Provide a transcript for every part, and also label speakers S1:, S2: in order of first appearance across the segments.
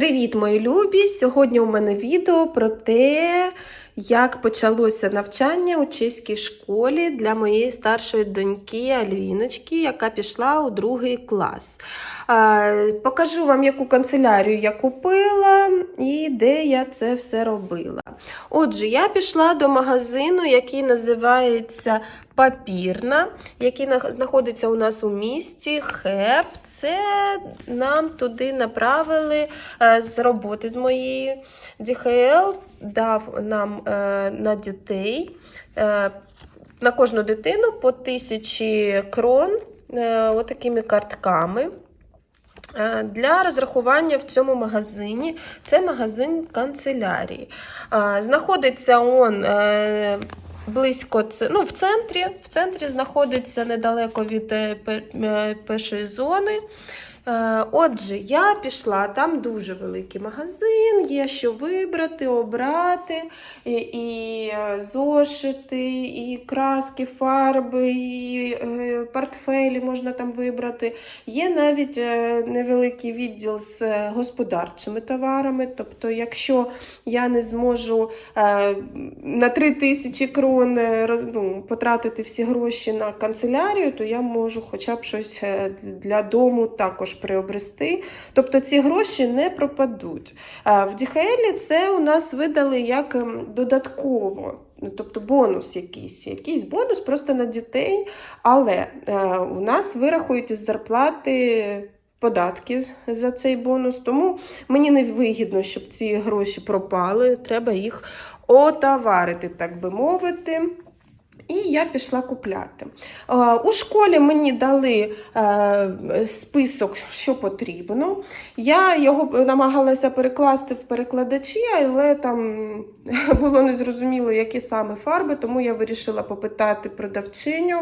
S1: Привіт, мої любі! Сьогодні у мене відео про те, як почалося навчання у чеській школі для моєї старшої доньки Альвіночки, яка пішла у другий клас. Покажу вам, яку канцелярію я купила і де я це все робила. Отже, я пішла до магазину, який називається Папірна, який знаходиться у нас у місті ХЕП. Це нам туди направили е, з роботи з моєї ДХЛ, дав нам е, на дітей. е, На кожну дитину по тисячі крон отакими картками. Для розрахування в цьому магазині це магазин канцелярії. Знаходиться он близько це- ну, в центрі. В центрі знаходиться недалеко від е, е, першої зони. Е, Отже, я пішла, там дуже великий магазин, є що вибрати, обрати, і, і е, зошити, і краски, фарби, і е, портфелі можна там вибрати. Є навіть невеликий відділ з господарчими товарами. Тобто, якщо я не зможу на 3 тисячі крон ну, потратити всі гроші на канцелярію, то я можу хоча б щось для дому також приобрести. Тобто ці гроші не пропадуть. В DHL це у нас видали як ем, додатково. Тобто бонус якийсь, якийсь бонус просто на дітей, але е, у нас вирахують із зарплати податки за цей бонус, тому мені не вигідно, щоб ці гроші пропали. Треба їх отоварити, так би мовити. І я пішла купляти. Е, У школі мені дали е, список, що потрібно. Я його намагалася перекласти в перекладачі, але там було незрозуміло, які саме фарби, тому я вирішила попитати продавчиню.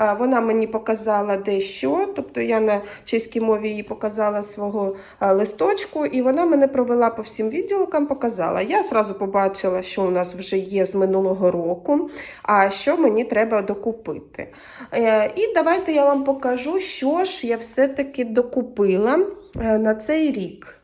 S1: Е, Вона мені показала де що, тобто я на чеській мові їй показала свого листочку, і вона мене провела по всім відділкам, показала. Я зразу побачила, що у нас вже є з минулого року, а що мені треба докупити. Е, І давайте я вам покажу, що ж я все-таки докупила е, на цей рік.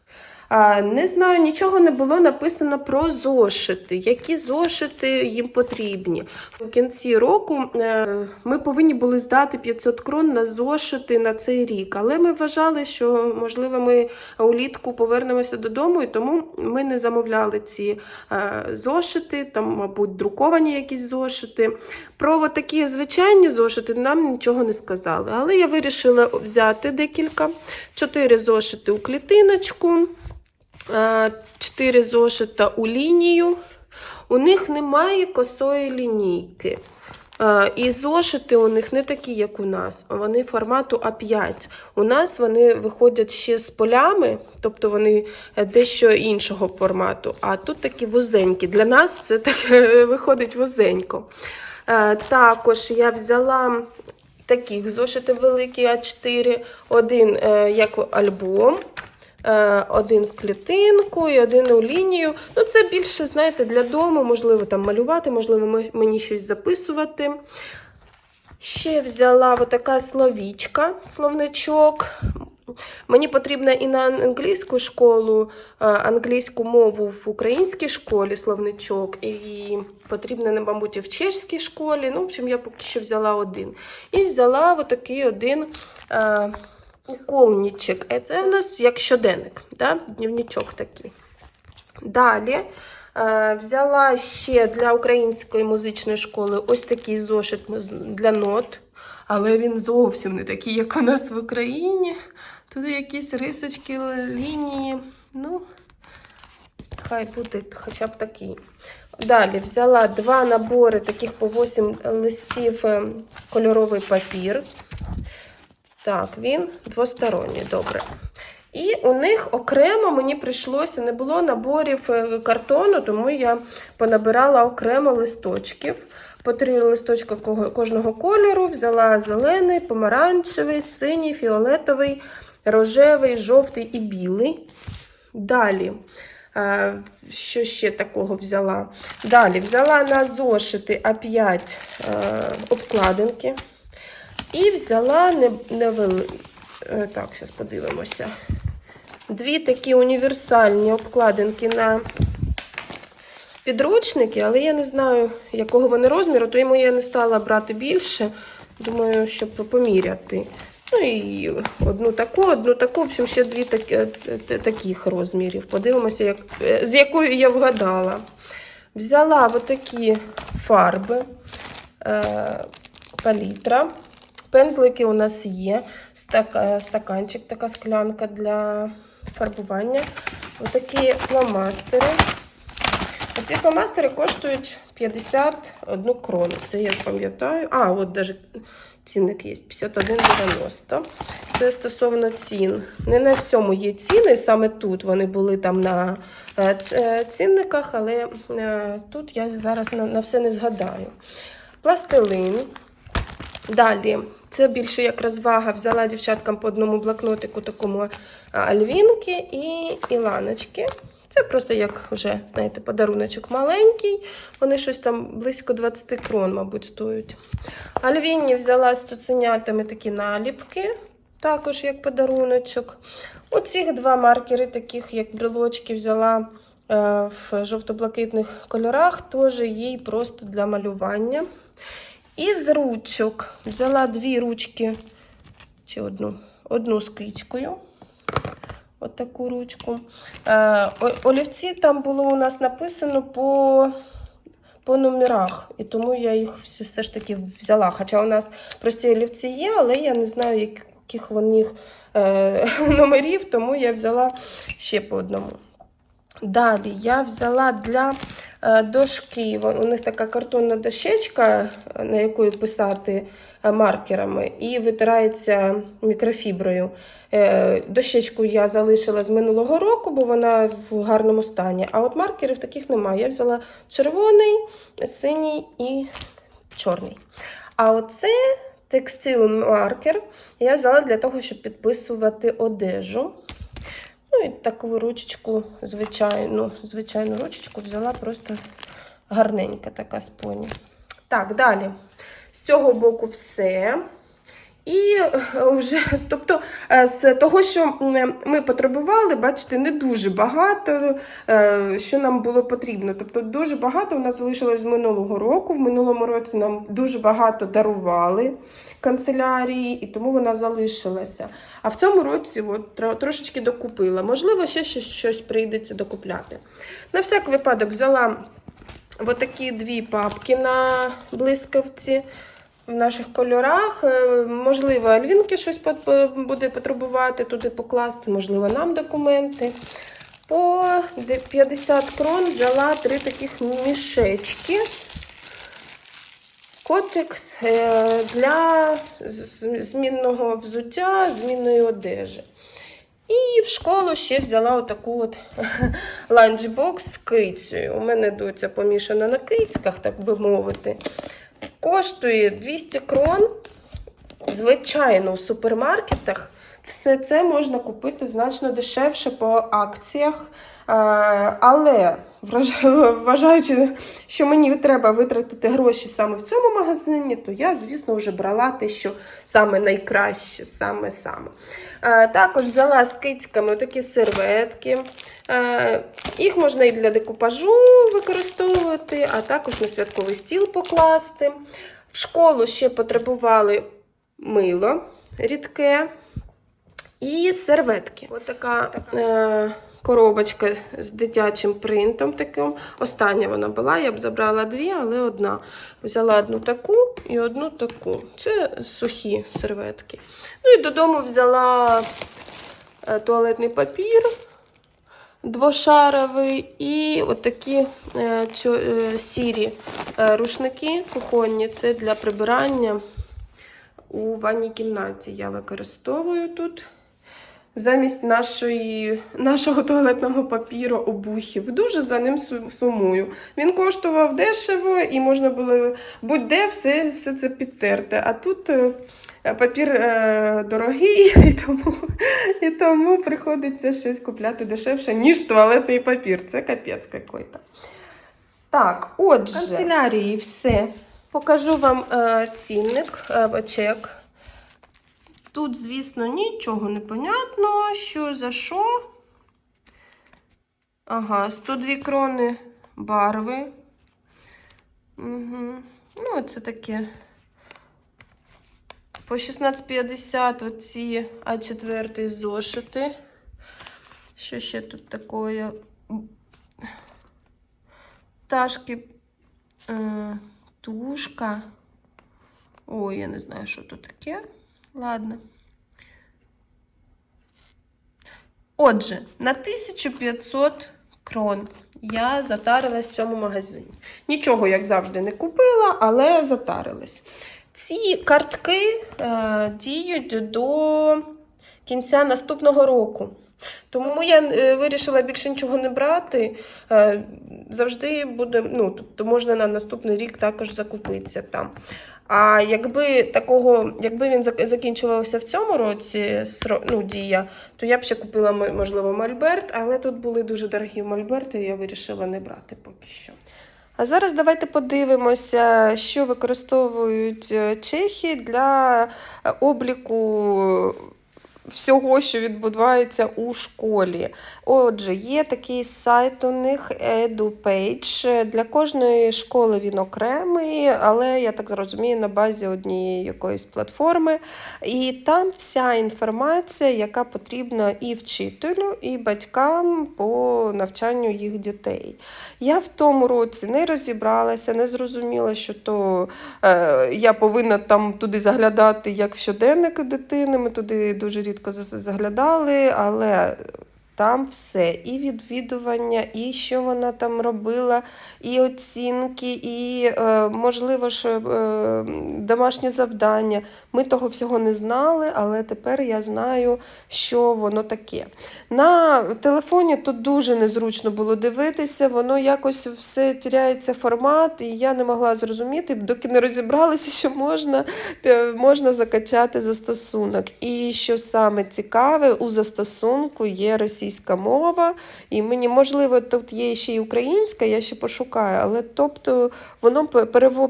S1: Не знаю, нічого не було написано про зошити, які зошити їм потрібні. В кінці року е, ми повинні були здати 500 крон на зошити на цей рік, але ми вважали, що можливо ми улітку повернемося додому, і тому ми не замовляли ці е, зошити, там, мабуть, друковані якісь зошити. Про такі звичайні зошити нам нічого не сказали. Але я вирішила взяти декілька. Чотири зошити у клітиночку. Е, Чотири зошита у лінію. У них немає косої лінійки. Е, І зошити у них не такі, як у нас. Вони формату А5. У нас вони виходять ще з полями, тобто вони е, дещо іншого формату. А тут такі вузенькі. Для нас це так е, виходить вузенько. Е, Також я взяла таких зошити великі А4, один е, як альбом. Е, Один в клітинку і один у лінію. Ну, це більше, знаєте, для дому, можливо, там малювати, можливо, мені щось записувати. Ще взяла отака словічка, словничок. Мені потрібно і на англійську школу, е, англійську мову в українській школі словничок, і потрібно, мабуть, і в чеській школі. Ну, в общем, я поки що взяла один. І взяла отакий один. Колнічик. Е, Це в нас як щоденник, да? дневничок такий. Далі е, взяла ще для української музичної школи ось такий зошит для нот, але він зовсім не такий, як у нас в Україні. Тут якісь рисочки, лінії. Ну, хай буде хоча б такий. Далі взяла два набори таких по 8 листів е, кольоровий папір. Так, він двосторонній, добре. І у них окремо мені прийшлося, не було наборів е, картону, тому я понабирала окремо листочків. По три листочка кожного кольору. Взяла зелений, помаранчевий, синій, фіолетовий, рожевий, жовтий і білий. Далі, е, що ще такого взяла? Далі взяла на зошити А5 е, обкладинки. І взяла не, е, Так, зараз подивимося. дві такі універсальні обкладинки на підручники, але я не знаю, якого вони розміру, тому я не стала брати більше. Думаю, щоб поміряти. Ну і одну таку, одну таку, в общем, ще дві такі, е, таких розмірів. Подивимося, як, е, з якою я вгадала. Взяла отакі фарби, палітра. Пензлики у нас є, стак- стаканчик, така склянка для фарбування. Отакі фломастери. Оці фломастери коштують 51 крону. Це я пам'ятаю. А, от навіть цінник є 51,90. Це стосовно цін. Не на всьому є ціни, саме тут вони були там на е, е, цінниках, але е, тут я зараз на все не згадаю. Пластилин. Далі, це більше як розвага. Взяла дівчаткам по одному блокнотику такому альвінки і іланочки. Це просто як вже, знаєте, подаруночок маленький. Вони щось там близько 20 крон, мабуть, стоять. Альвіні взяла з цуценятами такі наліпки, також як подаруночок. Оці два маркери, таких як брелочки, взяла е, в жовто-блакитних кольорах, теж їй просто для малювання. Із ручок взяла дві ручки, чи одну, одну з кичкою. Отаку ручку. Е, олівці там було у нас написано по, по номерах, і тому я їх все ж таки взяла. Хоча у нас прості олівці є, але я не знаю, яких вони е, номерів, тому я взяла ще по одному. Далі я взяла для дошки. У них така картонна дощечка, е, на якої писати е, маркерами, і витирається мікрофіброю. Е, Дощечку я залишила з минулого року, бо вона в гарному стані. А от маркерів таких немає. Я взяла червоний, синій і чорний. А оце текстил маркер я взяла для того, щоб підписувати одежу. Ну і таку ручечку, звичайну, звичайну ручечку взяла просто гарненька така з поні. Так, далі. З цього боку все. І е, вже, тобто, е, з того, що ми потребували, бачите, не дуже багато, е, що нам було потрібно. Тобто, дуже багато у нас залишилось з минулого року. В минулому році нам дуже багато дарували канцелярії, і тому вона залишилася. А в цьому році от, трошечки докупила. Можливо, ще щось, щось прийдеться докупляти. На всяк випадок взяла отакі дві папки на блискавці в наших кольорах. Е, Можливо, Альвінки щось буде потребувати туди покласти, можливо, нам документи. По 50 крон взяла три таких мішечки. Котекс е, для змінного взуття, змінної одежі. І в школу ще взяла отаку от ланчбокс з кицею. У мене доця помішана на кицьках, так би мовити. Коштує 200 крон. Звичайно, у супермаркетах все це можна купити значно дешевше по акціях. Е, Але вважаючи, що мені треба витратити гроші саме в цьому магазині, то я, звісно, вже брала те, що саме найкраще, саме саме. Е, Також взяла з кицьками такі серветки. Е, Їх можна і для декупажу використовувати, а також на святковий стіл покласти. В школу ще потребували мило рідке і серветки. Ось така е, коробочка з дитячим принтом. таким. Остання вона була, я б забрала дві, але одна. Взяла одну таку і одну таку. Це сухі серветки. Ну і додому взяла е, туалетний папір двошаровий і отакі е, е, сірі е, рушники кухонні. Це для прибирання у ванній кімнаті. Я використовую тут. Замість нашої, нашого туалетного папіру обухів. Дуже за ним сумую. Він коштував дешево і можна було будь-де все, все це підтерти. А тут е, папір е, дорогий, і тому, і тому приходиться щось купляти дешевше, ніж туалетний папір. Це капець какой-то. Так, отже, канцелярії все. Покажу вам е, цінник, е, чек. Тут, звісно, нічого не понятно, що за що. Ага, 102 крони барви. Угу. Ну, це таке. По 16,50 оці А4 зошити. Що ще тут такое? Ташки, е, тушка. Ой, я не знаю, що тут таке. Ладно. Отже, на 1500 крон я затарилась в цьому магазині. Нічого, як завжди, не купила, але затарилась. Ці картки е, діють до кінця наступного року. Тому я е, вирішила більше нічого не брати. Е, завжди буде, ну, тобто можна на наступний рік також закупитися там. А якби такого, якби він зак- закінчувався в цьому році ну, дія, то я б ще купила можливо мольберт, але тут були дуже дорогі мольберти, і я вирішила не брати поки що. А зараз давайте подивимося, що використовують е, чехи для е, обліку всього, що відбувається у школі. Отже, є такий сайт у них EduPage. Для кожної школи він окремий, але я так розумію, на базі однієї якоїсь платформи. І там вся інформація, яка потрібна і вчителю, і батькам по навчанню їх дітей. Я в тому році не розібралася, не зрозуміла, що то е, я повинна там туди заглядати як в щоденник дитини. Ми туди дуже рідко зас- заглядали, але там все. І відвідування, і що вона там робила, і оцінки, і, е, можливо, ж е, домашні завдання. Ми того всього не знали, але тепер я знаю, що воно таке. На телефоні тут дуже незручно було дивитися, воно якось все тіряється формат, і я не могла зрозуміти, доки не розібралася, що можна, е, можна закачати застосунок. І що саме цікаве, у застосунку є російська мова, і мені, можливо, тут є ще й українська, я ще пошукаю, але тобто воно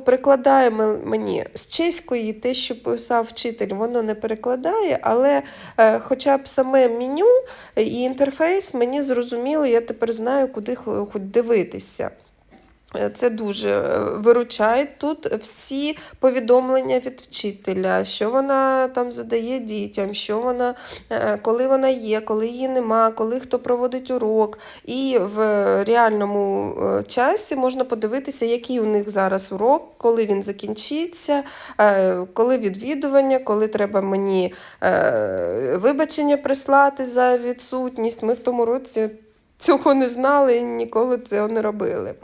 S1: перекладає мені з чеської те, що писав вчитель, воно не перекладає, але е, хоча б саме меню і інтерфейс мені зрозуміло, я тепер знаю, куди дивитися. Е, Це дуже е, виручає. Тут всі повідомлення від вчителя, що вона там задає дітям, що вона, е, коли вона є, коли її нема, коли хто проводить урок. І в реальному е, часі можна подивитися, який у них зараз урок, коли він закінчиться, е, коли відвідування, коли треба мені е, вибачення прислати за відсутність. Ми в тому році цього не знали і ніколи цього не робили.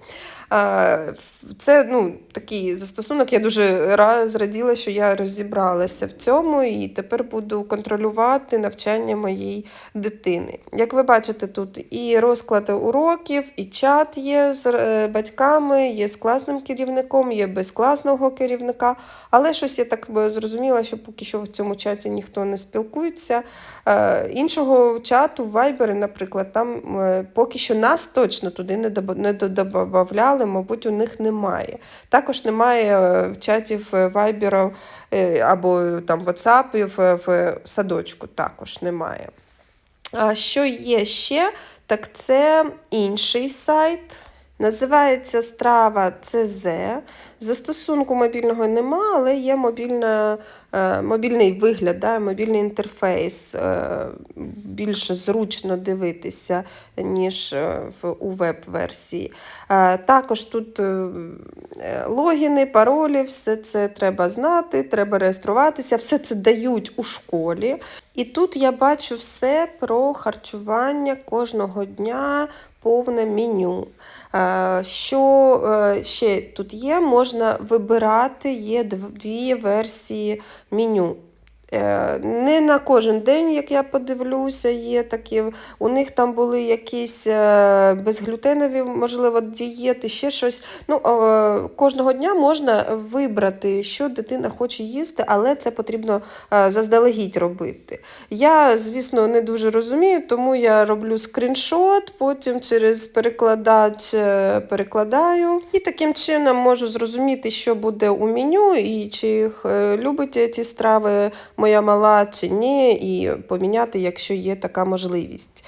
S1: Це ну, такий застосунок. Я дуже зраділа, що я розібралася в цьому і тепер буду контролювати навчання моєї дитини. Як ви бачите, тут і розклад уроків, і чат є з е, батьками, є з класним керівником, є без класного керівника. Але щось я так зрозуміла, що поки що в цьому чаті ніхто не спілкується. Е, Іншого чату, в Viber, наприклад, там е, поки що нас точно туди не доб- не мабуть, у них немає. Також немає е, чатів е, Viber е, або там WhatsApp в, в садочку також немає. А що є ще, так це інший сайт. Називається страва ЦЗ. Застосунку мобільного нема, але є мобільна, е, мобільний вигляд, да, мобільний інтерфейс. Е, більше зручно дивитися, ніж е, у веб-версії. Також тут логіни, паролі, все це треба знати, треба реєструватися, все це дають у школі. І тут я бачу все про харчування кожного дня, повне меню. Е, Що е, ще тут є? Можна вибирати, є дві версії меню. Е, Не на кожен день, як я подивлюся, є такі. У них там були якісь е, безглютенові, можливо, дієти, ще щось. Ну, кожного дня можна вибрати, що дитина хоче їсти, але це потрібно е, заздалегідь робити. Я, звісно, не дуже розумію, тому я роблю скріншот, потім через перекладач перекладаю. І таким чином можу зрозуміти, що буде у меню, і чи е, любить ці страви моя мала чи ні, і поміняти, якщо є така можливість.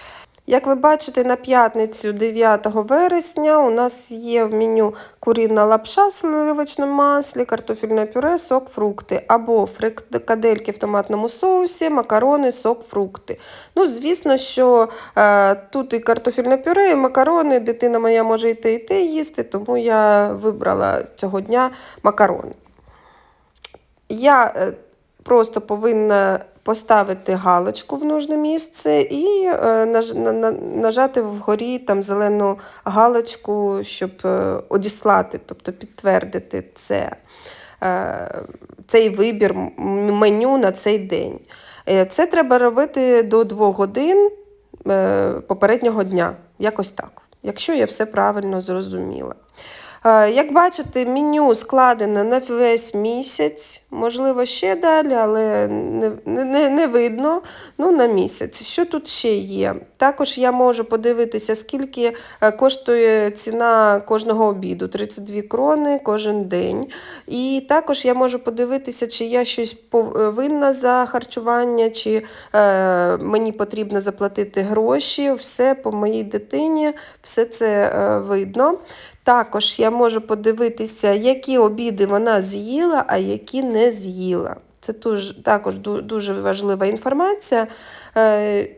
S1: Як ви бачите, на п'ятницю 9 вересня у нас є в меню курінна лапша в сливочному маслі, картофельне пюре, сок, фрукти, або фрикадельки в томатному соусі, макарони, сок, фрукти. Ну, звісно, що е, тут і картофельне пюре, і макарони. Дитина моя може і те, і те їсти, тому я вибрала цього дня макарони. Я е, просто повинна поставити галочку в нужне місце і е, наж, на, на, нажати вгорі там зелену галочку, щоб е, одіслати, тобто підтвердити це, е, цей вибір меню на цей день. Це треба робити до 2 годин попереднього дня. Якось так, якщо я все правильно зрозуміла. Е, Як бачите, меню складене на весь місяць, можливо, ще далі, але не, не, не видно. Ну, на місяць. Що тут ще є? Також я можу подивитися, скільки е, коштує ціна кожного обіду 32 крони кожен день. І також я можу подивитися, чи я щось повинна за харчування, чи е, мені потрібно заплатити гроші. Все по моїй дитині, все це е, видно. Також я можу подивитися, які обіди вона з'їла, а які не з'їла. Це також дуже важлива інформація. Е,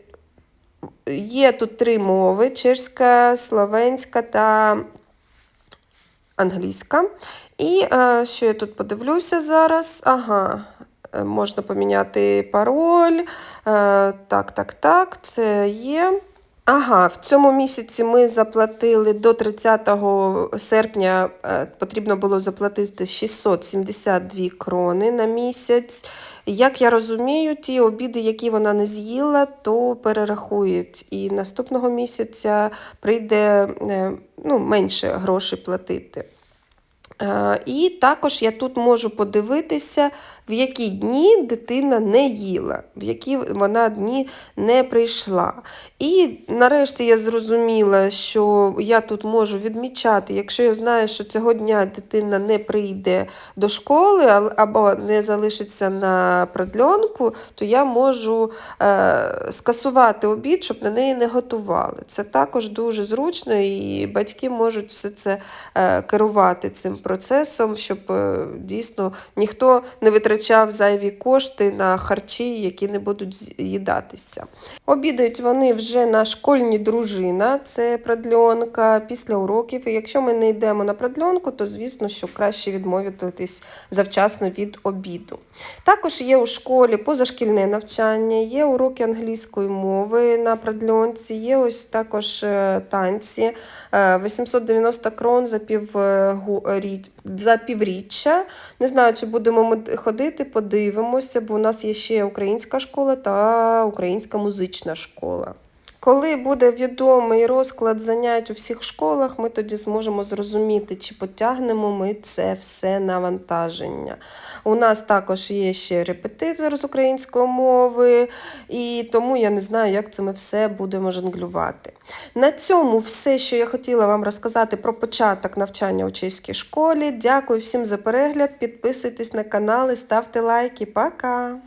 S1: Є тут три мови: чешська, словенська та англійська. І е, що я тут подивлюся зараз? Ага, е, можна поміняти пароль. Так, так, так, це є. Ага, в цьому місяці ми заплатили до 30 серпня е, потрібно було заплатити 672 крони на місяць. Як я розумію, ті обіди, які вона не з'їла, то перерахують. І наступного місяця прийде е, ну, менше грошей платити. Е, І також я тут можу подивитися, в які дні дитина не їла, в які вона дні не прийшла. І нарешті я зрозуміла, що я тут можу відмічати, якщо я знаю, що цього дня дитина не прийде до школи або не залишиться на продльонку, то я можу е, скасувати обід, щоб на неї не готували. Це також дуже зручно, і батьки можуть все це е, керувати цим процесом, щоб е, дійсно ніхто не витрачав зайві кошти на харчі, які не будуть з'їдатися. Обідають вони вже на школьні дружина, це продльонка після уроків. І якщо ми не йдемо на продльонку, то звісно, що краще відмовитись завчасно від обіду. Також є у школі позашкільне навчання, є уроки англійської мови на продльонці, є ось також е, танці. Е, 890 крон за, пів, е, рі- за півріччя. Не знаю, чи будемо ми ходити, подивимося, бо у нас є ще українська школа та українська музична школа. Коли буде відомий розклад занять у всіх школах, ми тоді зможемо зрозуміти, чи потягнемо ми це все навантаження. У нас також є ще репетитор з української мови, і тому я не знаю, як це ми все будемо жонглювати. На цьому все, що я хотіла вам розказати про початок навчання у чеській школі. Дякую всім за перегляд. Підписуйтесь на канал і ставте лайки. Пока!